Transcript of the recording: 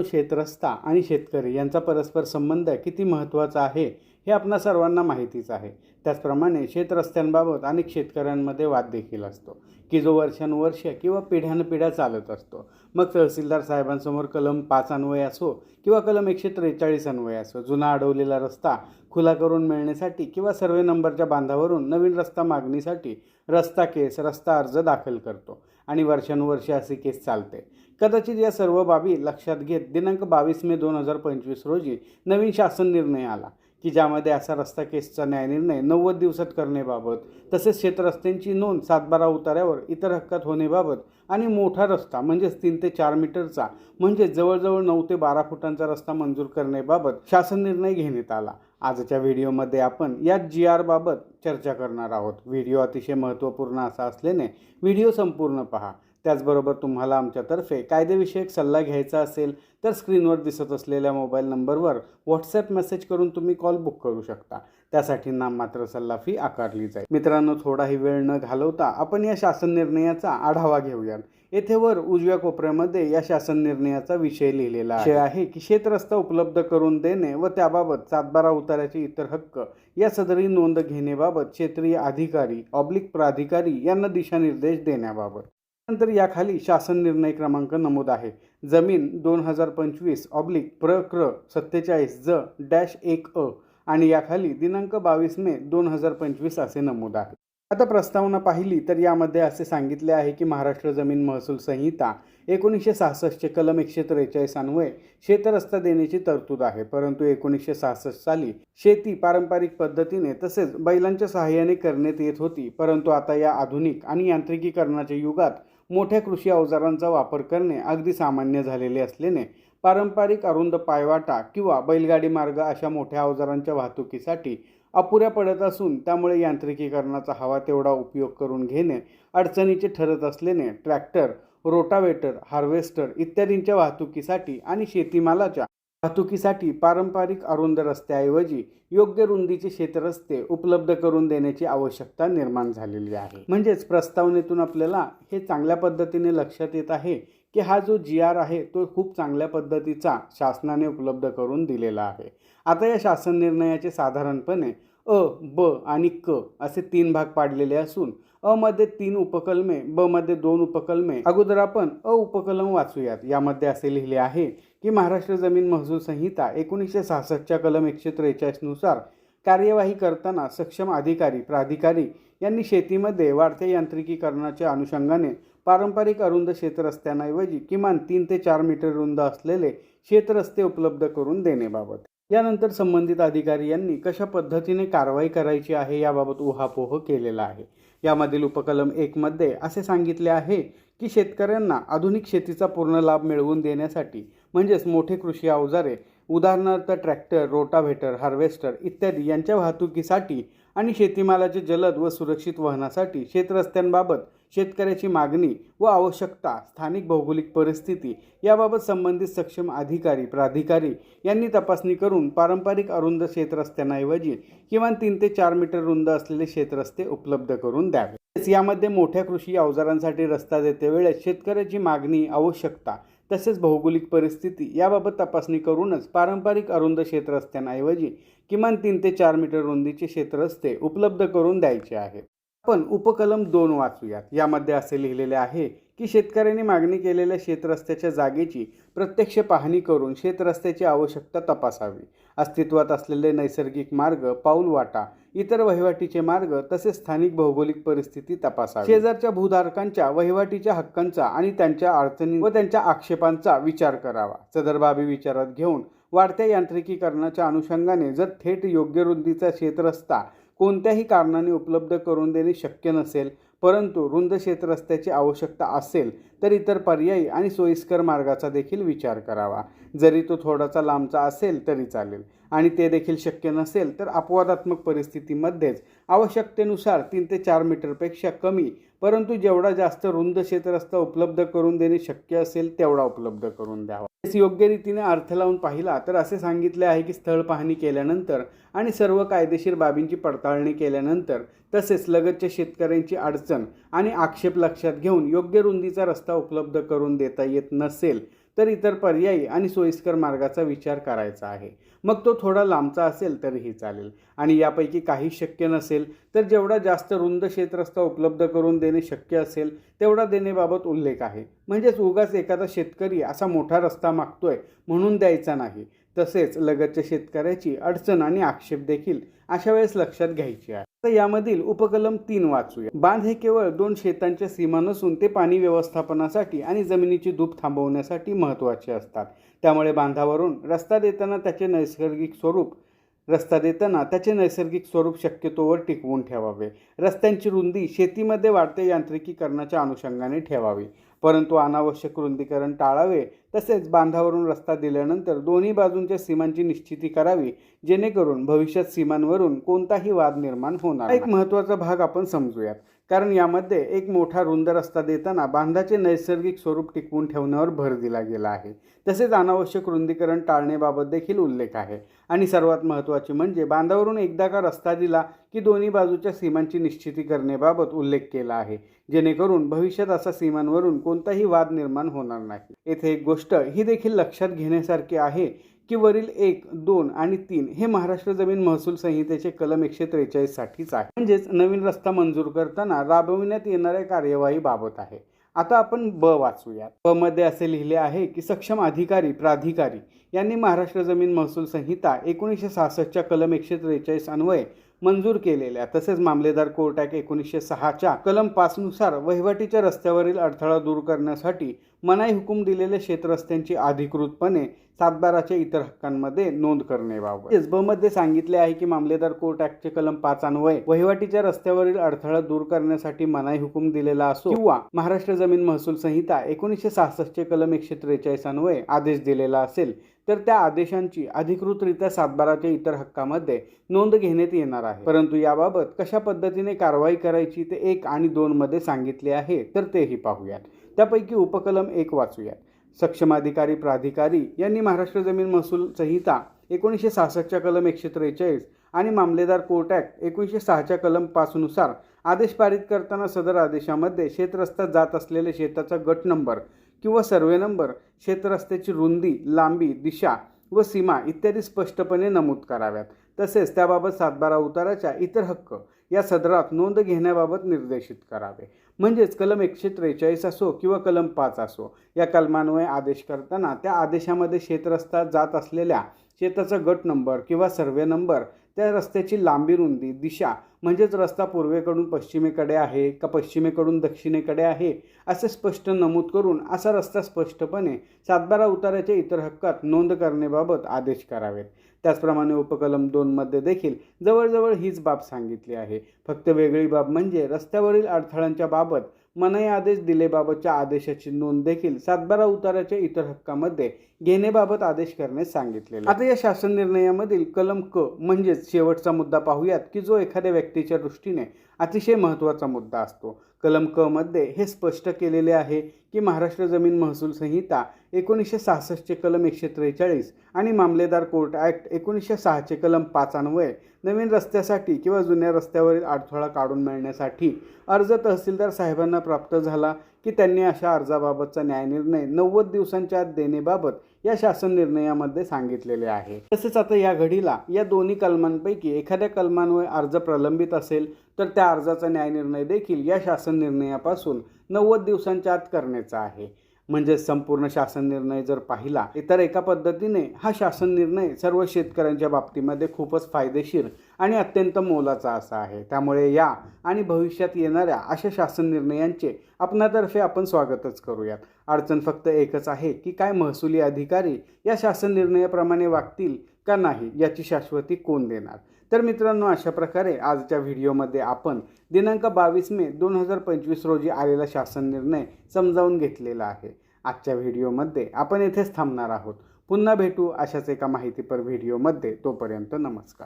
शेतरस्ता आणि शेतकरी यांचा परस्पर संबंध किती महत्त्वाचा आहे हे आपणा सर्वांना माहितीच आहे. त्याचप्रमाणे शेतरस्त्यांबाबत अनेक शेतकऱ्यांमध्ये वाद देखील असतो की जो वर्षानुवर्ष किंवा पिढ्यानपिढ्या चालत असतो. मग तहसीलदार साहेबांसमोर कलम पाच अन्वय असो किंवा कलम एकशे त्रेचाळीस अन्वय असो जुना अडवलेला रस्ता खुला करून मिळण्यासाठी किंवा सर्वे नंबरच्या बांधावरून नवीन रस्ता मागणीसाठी रस्ता केस रस्ता अर्ज दाखल करतो. आणि वर्षानुवर्षे असे केस चालते. कदाचित या सर्व बाबी लक्षात घेत दिनांक बावीस मे दोन हजार पंचवीस रोजी नवीन शासन निर्णय आला. की ज्यामध्ये असा रस्ता केसचा न्यायनिर्णय नव्वद दिवसात करण्याबाबत तसेच शेतरस्त्यांची नोंद सातबारा उतार्यावर इतर हक्कात होण्याबाबत आणि मोठा रस्ता म्हणजेच तीन ते चार मीटरचा म्हणजे जवळजवळ नऊ ते बारा फुटांचा रस्ता मंजूर करण्याबाबत शासन निर्णय घेण्यात आला. आजच्या व्हिडिओमध्ये आपण या जी आरबाबत चर्चा करणार आहोत. व्हिडिओ अतिशय महत्त्वपूर्ण असा असल्याने व्हिडिओ संपूर्ण पहा. त्याचबरोबर तुम्हाला आमच्यातर्फे कायदेविषयक सल्ला घ्यायचा असेल तर स्क्रीनवर दिसत असलेल्या मोबाईल नंबरवर व्हॉट्सॲप मेसेज करून तुम्ही कॉल बुक करू शकता. त्यासाठी नाममात्र सल्ला फी आकारली जाईल. मित्रांनो थोडाही वेळ न घालवता आपण या शासन निर्णयाचा आढावा घेऊयात. येथे वर उजव्या कोपऱ्यामध्ये या शासन निर्णयाचा विषय लिहिलेला आहे. आहे की शेतरस्ता उपलब्ध करून देणे व त्याबाबत सातबारा उताऱ्याचे इतर हक्क या सदरी नोंद घेण्याबाबत क्षेत्रीय अधिकारी ऑब्लिक प्राधिकारी यांना दिशानिर्देश देण्याबाबत. नंतर याखाली शासन निर्णय क्रमांक नमूद आहे. जमीन दोन हजार पंचवीस ऑब्लिक प्र क्र सत्तेचाळीस ज डॅश एक अ आणि याखाली दिनांक बावीस मे दोन हजार पंचवीस असे नमूद आहे. आता प्रस्तावना पाहिली तर यामध्ये असे सांगितले आहे की महाराष्ट्र जमीन महसूल संहिता एकोणीसशे सहासष्टचे कलम एकशे त्रेचाळीस अन्वये शेतरस्ता देण्याची तरतूद आहे. परंतु एकोणीसशे सहासष्ट साली शेती पारंपरिक पद्धतीने तसेच बैलांच्या सहाय्याने करण्यात येत होती. परंतु आता या आधुनिक आणि यांत्रिकीकरणाच्या युगात मोठ्या कृषी अवजारांचा वापर करणे अगदी सामान्य झालेले असल्याने पारंपरिक अरुंद पायवाटा किंवा बैलगाडी मार्ग अशा मोठ्या अवजारांच्या वाहतुकीसाठी अपुऱ्या पडत असून त्यामुळे यांत्रिकीकरणाचा हवा तेवढा उपयोग करून घेणे अडचणीचे ठरत असल्याने ट्रॅक्टर रोटावेटर हार्वेस्टर इत्यादींच्या वाहतुकीसाठी आणि शेतीमालाच्या वाहतुकीसाठी पारंपरिक अरुंद रस्त्याऐवजी योग्य रुंदीचे शेतरस्ते उपलब्ध करून देण्याची आवश्यकता निर्माण झालेली आहे. म्हणजेच प्रस्तावनेतून आपल्याला हे चांगल्या पद्धतीने लक्षात येत आहे की हा जो जी आर आहे तो खूप चांगल्या पद्धतीचा शासनाने उपलब्ध करून दिलेला आहे. आता या शासन निर्णयाचे साधारणपणे अ ब आणि क असे तीन भाग पाडलेले असून अ मध्ये तीन उपकलमे ब मध्ये दोन उपकलमे अगोदर आपण अ उपकलम वाचूयात. यामध्ये असे लिहिले आहे की महाराष्ट्र जमीन महसूल संहिता एकोणीसशे सहासष्टच्या कलम एकशे त्रेचाळीसनुसार कार्यवाही करताना सक्षम अधिकारी प्राधिकारी यांनी शेतीमध्ये वाढत्या यांत्रिकीकरणाच्या अनुषंगाने पारंपरिक अरुंद शेतरस्त्यांऐवजी किमान तीन ते चार मीटर रुंद असलेले शेतरस्ते उपलब्ध करून देण्याबाबत. यानंतर संबंधित अधिकारी यांनी कशा पद्धतीने कारवाई करायची आहे याबाबत उहापोह केलेला आहे. यामधील उपकलम एकमध्ये असे सांगितले आहे की शेतकऱ्यांना आधुनिक शेतीचा पूर्ण लाभ मिळवून देण्यासाठी म्हणजेच मोठे कृषी अवजारे उदाहरणार्थ ट्रॅक्टर रोटाव्हेटर हार्वेस्टर इत्यादी यांच्या वाहतुकीसाठी आणि शेतीमालाचे जलद व सुरक्षित वहनासाठी शेतरस्त्यांबाबत शेतकऱ्याची मागणी व आवश्यकता स्थानिक भौगोलिक परिस्थिती याबाबत संबंधित सक्षम अधिकारी प्राधिकारी यांनी तपासणी करून पारंपरिक अरुंद शेतरस्त्यांऐवजी किमान तीन ते चार मीटर रुंद असलेले शेतरस्ते उपलब्ध करून द्यावे. यामध्ये मोठ्या कृषी अवजारांसाठी रस्ता देते वेळेस शेतकऱ्याची मागणी आवश्यकता तसेच भौगोलिक परिस्थिती याबाबत तपासणी करूनच पारंपरिक अरुंद क्षेत्ररस्त्यांऐवजी किमान तीन ते चार मीटर रुंदीचे क्षेत्ररस्ते उपलब्ध करून द्यायचे आहेत आपण उपकलम दोन वाचूयात. यामध्ये असे लिहिलेले आहे की शेतकऱ्यांनी मागणी केलेल्या शेतरस्त्याच्या जागेची प्रत्यक्ष पाहणी करून शेतरस्त्याची आवश्यकता तपासावी. अस्तित्वात असलेले नैसर्गिक मार्ग पाऊल वाटा इतर वहिवाटीचे मार्ग तसेच स्थानिक भौगोलिक परिस्थिती तपासावी. शेजारच्या भूधारकांच्या वहिवाटीच्या हक्कांचा आणि त्यांच्या अडचणी व त्यांच्या आक्षेपांचा विचार करावा. सदर बाबी विचारात घेऊन वाढत्या यांत्रिकीकरणाच्या अनुषंगाने जर थेट योग्य रुंदीचा शेतरस्ता कोणत्याही कारणाने उपलब्ध करून देणे शक्य नसेल परंतु रुंद शेतरस्त्याची आवश्यकता असेल तर इतर पर्यायी आणि सोयीस्कर मार्गाचा देखील विचार करावा. जरी तो थोडासा लांबचा असेल तरी चालेल. आणि ते देखील शक्य नसेल तर अपवादात्मक परिस्थितीमध्येच आवश्यकतेनुसार तीन ते चार मीटरपेक्षा कमी परंतु जेवढा जास्त रुंद शेतरस्ता उपलब्ध करून देणे शक्य असेल तेवढा उपलब्ध करून द्यावा. योग्य रीतीने अर्थ लावून पाहिला तर असे सांगितले आहे की स्थळ पाहणी केल्यानंतर आणि सर्व कायदेशीर बाबींची पडताळणी केल्यानंतर तसेच लगतच्या शेतकऱ्यांची अडचण आणि आक्षेप लक्षात घेऊन योग्य रुंदीचा रस्ता उपलब्ध करून देता येत नसेल तर इतर पर्यायी आणि सोयीस्कर मार्गाचा विचार करायचा आहे. मग तो थोडा लांबचा असेल तरीही चालेल. आणि यापैकी काही शक्य नसेल तर जेवढा जास्त रुंद शेतरस्ता उपलब्ध करून देणे शक्य असेल तेवढा देण्याबाबत उल्लेख आहे. म्हणजेच उगाच एखादा शेतकरी असा मोठा रस्ता मागतोय म्हणून द्यायचा नाही. तसेच लगतच्या शेतकऱ्याची अडचण आणि आक्षेप देखील अशा वेळेस लक्षात घ्यायची आहे. तर यामधील उपकलम तीन वाचूया. बांध हे केवळ दोन शेतांच्या सीमा नसून ते पाणी व्यवस्थापनासाठी आणि जमिनीची धूप थांबवण्यासाठी महत्त्वाचे असतात. त्यामुळे बांधावरून रस्ता देताना त्याचे नैसर्गिक स्वरूप रस्ता देताना त्याचे नैसर्गिक स्वरूप शक्यतोवर टिकवून ठेवावे. रस्त्यांची रुंदी शेतीमध्ये वाढते यांत्रिकीकरणाच्या अनुषंगाने ठेवावी. परंतु अनावश्यक रुंदीकरण टाळावे तसेच बांधावरून रस्ता दिल्यानंतर दोन्ही बाजूंच्या सीमांची निश्चिती करावी जेणेकरून भविष्यात सीमांवरून कोणताही वाद निर्माण होणार एक महत्त्वाचा भाग आपण समजूयात. कारण यामध्ये एक मोठा रुंद रस्ता देताना बांधाचे नैसर्गिक स्वरूप टिकवून ठेवण्यावर भर दिला गेला आहे. तसेच अनावश्यक रुंदीकरण टाळण्याबाबत देखील उल्लेख आहे. आणि सर्वात महत्त्वाचे म्हणजे बांधावरून एकदा का रस्ता दिला की दोन्ही बाजूच्या सीमांची निश्चिती करण्याबाबत उल्लेख केला आहे. जेणेकरून भविष्यात असा सीमांवरून कोणताही वाद निर्माण होणार नाही. येथे एक गोष्ट ही देखील लक्षात घेण्यासारखी आहे की वरील एक दोन आणि तीन हे महाराष्ट्र जमीन महसूल संहितेचे कलम एकशे त्रेचाळीस साठीच आहे. म्हणजेच नवीन रस्ता मंजूर करताना राबविण्यात येणाऱ्या कार्यवाही बाबत आहे. आता आपण ब वाचूयात. ब मध्ये असे लिहिले आहे की सक्षम अधिकारी प्राधिकारी यांनी महाराष्ट्र जमीन महसूल संहिता एकोणीसशे सहासष्टच्या कलम एकशे त्रेचाळीस अन्वये मंजूर केलेल्या. तसेच मामलेदार कोर्ट ॲक्ट एकोणीसशे सहाच्या कलम पाचनुसार वहिवाटीच्या रस्त्यावरील अडथळा दूर करण्यासाठी मनाई हुकूम दिलेल्या शेतरस्त्यांची अधिकृतपणे सातबाराच्या इतर हक्कांमध्ये नोंद करण्याबाबत एसमध्ये सांगितले आहे की मामलेदार कोर्ट ॲक्टचे कलम पाच अन्वये वहिवाटीच्या रस्त्यावरील अडथळा दूर करण्यासाठी मनाई हुकूम दिलेला असो किंवा महाराष्ट्र जमीन महसूल संहिता एकोणीसशे सहासष्टचे कलम एकशे त्रेचाळीस अन्वये आदेश दिलेला असेल तर त्या आदेशांची अधिकृतरित्या सातबाराच्या इतर हक्कामध्ये नोंद घेण्यात येणार आहे. परंतु याबाबत कशा पद्धतीने कारवाई करायची ते एक आणि दोन मध्ये सांगितले आहे तर तेही पाहूयात. त्यापैकी उपकलम एक वाचूयात. सक्षम अधिकारी प्राधिकारी यांनी महाराष्ट्र जमीन महसूल संहिता एकोणीसशे सहासष्टच्या कलम एकशे त्रेचाळीस आणि मामलेदार कोर्ट ॲक्ट एकोणीसशे सहाच्या कलम पाचनुसार आदेश पारित करताना सदर आदेशामध्ये शेतरस्त्यात जात असलेले शेताचा गट नंबर किंवा सर्वे नंबर शेतरस्त्याची रुंदी लांबी दिशा व सीमा इत्यादी स्पष्टपणे नमूद कराव्यात. तसेच त्याबाबत सातबारा उताराच्या इतर हक्क या सदरात नोंद घेण्याबाबत निर्देशित करावे. म्हणजेच कलम एकशे त्रेचाळीस असो किंवा कलम पाच असो या कलमान्वये आदेश करताना त्या आदेशामध्ये शेतरस्ता जात असलेल्या शेताचा गट नंबर किंवा सर्वे नंबर त्या रस्त्याची लांबी रुंदी दिशा म्हणजेच रस्ता पूर्वेकडून पश्चिमेकडे आहे का पश्चिमेकडून दक्षिणेकडे आहे असे स्पष्ट नमूद करून असा रस्ता स्पष्टपणे सातबारा उताराच्या इतर हक्कात नोंद करण्याबाबत आदेश करावेत. त्याचप्रमाणे उपकलम दोनमध्ये देखील जवळजवळ हीच बाब सांगितली आहे. फक्त वेगळी बाब म्हणजे रस्त्यावरील अडथळ्यांच्या बाबत मनाई आदेश दिलेबाबतच्या आदेशाची नोंद देखील सातबारा उताराच्या इतर हक्कामध्ये घेण्याबाबत आदेश करण्यास सांगितले आता या शासन निर्णयामधील कलम क म्हणजेच शेवटचा मुद्दा पाहूयात की जो एखाद्या व्यक्तीच्या दृष्टीने अतिशय महत्त्वाचा मुद्दा असतो. कलम क मध्ये हे स्पष्ट केलेले आहे की महाराष्ट्र जमीन महसूल संहिता एकोणीसशे सहासष्टचे कलम एकशे त्रेचाळीस आणि मामलेदार कोर्ट ॲक्ट एकोणीसशे सहाचे कलम पाच अन्वये नवीन रस्त्यासाठी किंवा जुन्या रस्त्यावरील अडथळा काढून मिळण्यासाठी अर्ज तहसीलदार साहेबांना प्राप्त झाला की त्यांनी अशा अर्जाबाबतचा न्यायनिर्णय नव्वद दिवसांच्या आत देण्याबाबत या शासन निर्णयामध्ये सांगितलेले आहे. तसेच आता या घडीला या दोन्ही कलमांपैकी एखाद्या कलमांवर अर्ज प्रलंबित असेल तर त्या अर्जाचा न्यायनिर्णय देखील या शासन निर्णयापासून नव्वद दिवसांच्या आत करण्याचा आहे. म्हणजे संपूर्ण शासन निर्णय जर पाहिला तर एका पद्धतीने हा शासन निर्णय सर्व शेतकऱ्यांच्या बाबतीमध्ये खूपच फायदेशीर आणि अत्यंत मोलाचा असा आहे. त्यामुळे या आणि भविष्यात येणाऱ्या अशा शासन निर्णयांचे आपणातर्फे आपण स्वागतच करूयात. अडचण फक्त एकच आहे की काय महसुली अधिकारी या शासन निर्णयाप्रमाणे वागतील का नाही याची शाश्वती कोण देणार? तर मित्रांनो अशा प्रकारे आजच्या व्हिडिओमध्ये आपण दिनांक बावीस मे दोन हजार पंचवीस रोजी आलेला शासन निर्णय समजावून घेतलेला आहे. आजच्या व्हिडिओमध्ये आपण येथेच थांबणार आहोत. पुन्हा भेटू अशाच एका माहितीपर व्हिडिओमध्ये. तोपर्यंत नमस्कार.